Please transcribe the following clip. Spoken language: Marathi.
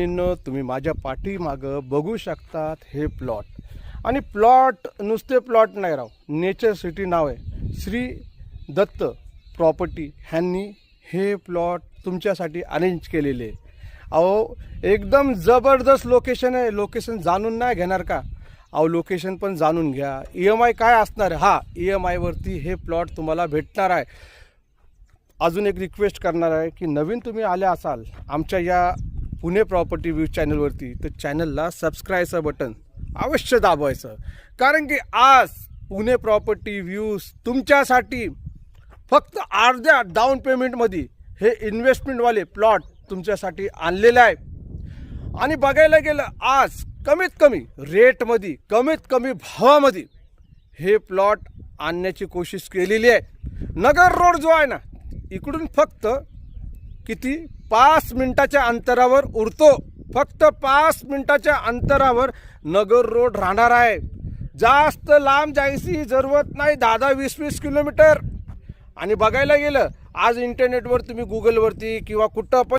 तुम्ही माझ्या पाठीमागं बघू शकतात हे प्लॉट. आणि प्लॉट नुसते प्लॉट नाही राव नेचर सिटी नाव आहे. श्री दत्त प्रॉपर्टी ह्यांनी हे प्लॉट तुमच्यासाठी अरेंज केलेले आहे. अहो एकदम जबरदस्त लोकेशन आहे. लोकेशन जाणून नाही घेणार का? अहो लोकेशन पण जाणून घ्या. ई एम आय काय असणार? आहे हा ई एम आयवरती हे प्लॉट तुम्हाला भेटणार आहे. अजून एक रिक्वेस्ट करणार आहे की नवीन तुम्ही आले असाल आमच्या या पुणे प्रॉपर्टी व्ह्यू चॅनलवरती तर चॅनलला सबस्क्राईबचं बटन अवश्य दाबवायचं कारण की आज पुणे प्रॉपर्टी व्ह्यूज तुमच्यासाठी फक्त अर्ध्या डाऊन पेमेंटमध्ये हे इन्व्हेस्टमेंटवाले प्लॉट तुमच्यासाठी आणलेले आहे. आणि बघायला गेलं आज कमीत कमी रेटमध्ये कमीत कमी भावामध्ये हे प्लॉट आणण्याची कोशिश केलेली आहे. नगर रोड जो आहे ना इकडून फक्त किती? पाच मिनिटाच्या अंतरावर उरतो. फक्त पाच मिनिटाच्या अंतरावर नगर रोड राहणार आहे. जास्त लांब जायची जरूरत नाही. दहा दहा वीस वीस किलोमीटर. आणि बघायला गेलं आज इंटरनेटवर तुम्ही गुगलवरती किंवा कुठं पण